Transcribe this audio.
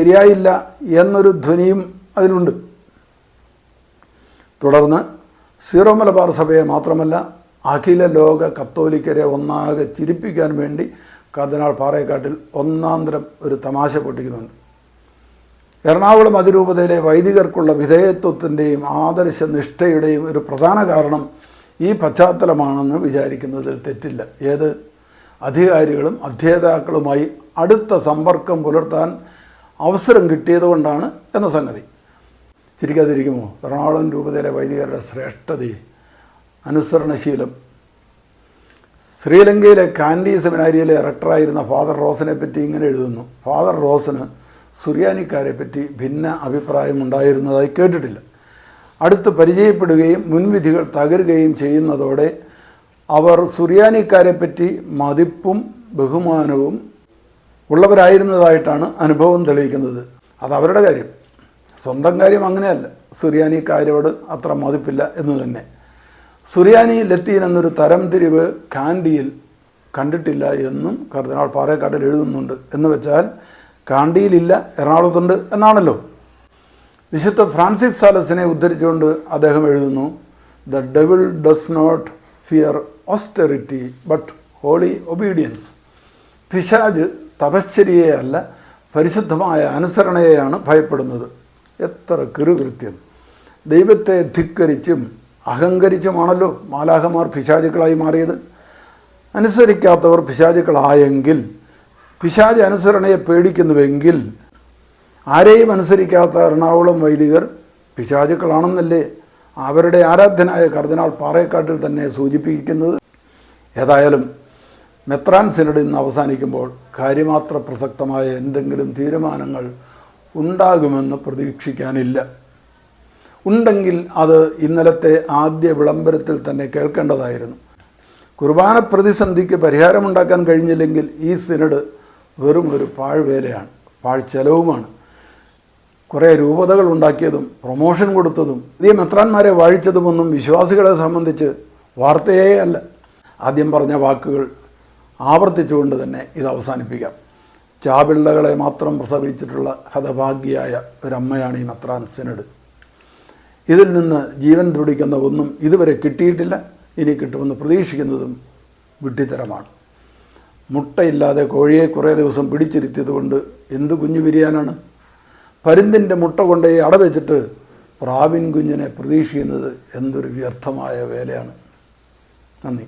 ശരിയായില്ല എന്നൊരു ധ്വനിയും അതിലുണ്ട്. തുടർന്ന് സീറോ മലബാർ സഭയെ മാത്രമല്ല അഖില ലോക കത്തോലിക്കരെ ഒന്നാകെ ചിരിപ്പിക്കാൻ വേണ്ടി കർദിനാൾ പാറയക്കാട്ടിൽ ഒന്നാന്തരം ഒരു തമാശ പൊട്ടിക്കുന്നുണ്ട്. എറണാകുളം അതിരൂപതയിലെ വൈദികർക്കുള്ള വിധേയത്വത്തിന്റെയും ആദർശ നിഷ്ഠയുടെയും ഒരു പ്രധാന കാരണം ഈ പശ്ചാത്തലമാണെന്ന് വിചാരിക്കുന്നതിൽ തെറ്റില്ല. ഏത്? അധികാരികളും അധ്യേതാക്കളുമായി അടുത്ത സമ്പർക്കം പുലർത്താൻ അവസരം കിട്ടിയത് കൊണ്ടാണ് എന്ന സംഗതി. ചിരിക്കാതിരിക്കുമോ എറണാകുളം രൂപതയിലെ വൈദികരുടെ ശ്രേഷ്ഠതയെ അനുസരണശീലം. ശ്രീലങ്കയിലെ കാൻഡി സെമിനാരിയിലെ റക്ടറായിരുന്ന ഫാദർ റോസനെ പറ്റി ഇങ്ങനെ എഴുതുന്നു. ഫാദർ റോസന് സുറിയാനിക്കാരെ പറ്റി ഭിന്ന അഭിപ്രായം ഉണ്ടായിരുന്നതായി കേട്ടിട്ടില്ല. അടുത്ത് പരിചയപ്പെടുകയും മുൻവിധികൾ തകരുകയും ചെയ്യുന്നതോടെ അവർ സുറിയാനിക്കാരെ പറ്റി മതിപ്പും ബഹുമാനവും ഉള്ളവരായിരുന്നതായിട്ടാണ് അനുഭവം തെളിയിക്കുന്നത്. അത് അവരുടെ കാര്യം. സ്വന്തം കാര്യം അങ്ങനെയല്ല. സുറിയാനിക്കാരോട് അത്ര മതിപ്പില്ല എന്ന് തന്നെ. സുറിയാനി ലത്തീൻ എന്നൊരു തരംതിരിവ് കാൻഡിയിൽ കണ്ടിട്ടില്ല എന്നും കർദിനാൾ പാറേക്കാട്ടിൽ എഴുതുന്നുണ്ട് എന്ന് വെച്ചാൽ കാണ്ടിയിലില്ല എറണാകുളത്തുണ്ട് എന്നാണല്ലോ. വിശുദ്ധ ഫ്രാൻസിസ് സാലസിനെ ഉദ്ധരിച്ചുകൊണ്ട് അദ്ദേഹം എഴുതുന്നു the devil does not fear austerity but holy obedience. പിശാജ് തപശ്ചര്യയെ അല്ല പരിശുദ്ധമായ അനുസരണയെയാണ് ഭയപ്പെടുന്നത്. എത്ര കിറുകൃത്യം ദൈവത്തെ ധിക്കരിച്ചും അഹങ്കരിച്ചുമാണല്ലോ മാലാഹമാർ പിശാചുക്കളായി മാറിയത്. അനുസരിക്കാത്തവർ പിശാചുക്കളായെങ്കിൽ പിശാജ് അനുസരണയെ പേടിക്കുന്നുവെങ്കിൽ ആരെയും അനുസരിക്കാത്ത എറണാകുളം വൈദികർ പിശാചുക്കളാണെന്നല്ലേ അവരുടെ ആരാധ്യനായ കർദിനാൾ പാറേക്കാട്ടിൽ തന്നെ സൂചിപ്പിക്കുന്നത്. ഏതായാലും മെത്രാൻ സിനഡ് ഇന്ന് അവസാനിക്കുമ്പോൾ കാര്യമാത്ര പ്രസക്തമായ എന്തെങ്കിലും തീരുമാനങ്ങൾ ഉണ്ടാകുമെന്ന് പ്രതീക്ഷിക്കാനില്ല. ഉണ്ടെങ്കിൽ അത് ഇന്നലത്തെ ആദ്യ വിളംബരത്തിൽ തന്നെ കേൾക്കേണ്ടതായിരുന്നു. കുർബാന പ്രതിസന്ധിക്ക് പരിഹാരമുണ്ടാക്കാൻ കഴിഞ്ഞില്ലെങ്കിൽ ഈ സിനഡ് വെറും ഒരു പാഴ്വേലയാണ് പാഴ്ചെലവുമാണ്. കുറേ രൂപതകൾ ഉണ്ടാക്കിയതും പ്രൊമോഷൻ കൊടുത്തതും പുതിയ മെത്രാന്മാരെ വാഴിച്ചതുമൊന്നും വിശ്വാസികളെ സംബന്ധിച്ച് വാർത്തയേ അല്ല. ആദ്യം പറഞ്ഞ വാക്കുകൾ ആവർത്തിച്ചുകൊണ്ട് തന്നെ ഇത് അവസാനിപ്പിക്കാം. ചാപിള്ളകളെ മാത്രം പ്രസവിച്ചിട്ടുള്ള ഹതഭാഗ്യയായ ഒരമ്മയാണ് ഈ നത്രാൻ സിനഡ്. ഇതിൽ നിന്ന് ജീവൻ തുടിക്കുന്ന ഒന്നും ഇതുവരെ കിട്ടിയിട്ടില്ല. ഇനി കിട്ടുമെന്ന് പ്രതീക്ഷിക്കുന്നതും വിഡ്ഢിത്തരമാണ് മുട്ടയില്ലാതെ കോഴിയെ കുറേ ദിവസം പിടിച്ചിരുത്തിയത് കൊണ്ട് എന്ത് കുഞ്ഞു വിരിയാനാണ്? പരുന്തിന്റെ മുട്ട കൊണ്ടേ അടവെച്ചിട്ട് പ്രാവിൻ കുഞ്ഞിനെ പ്രതീക്ഷിക്കുന്നത് എന്തൊരു വ്യർത്ഥമായ വേലയാണ്. നന്ദി.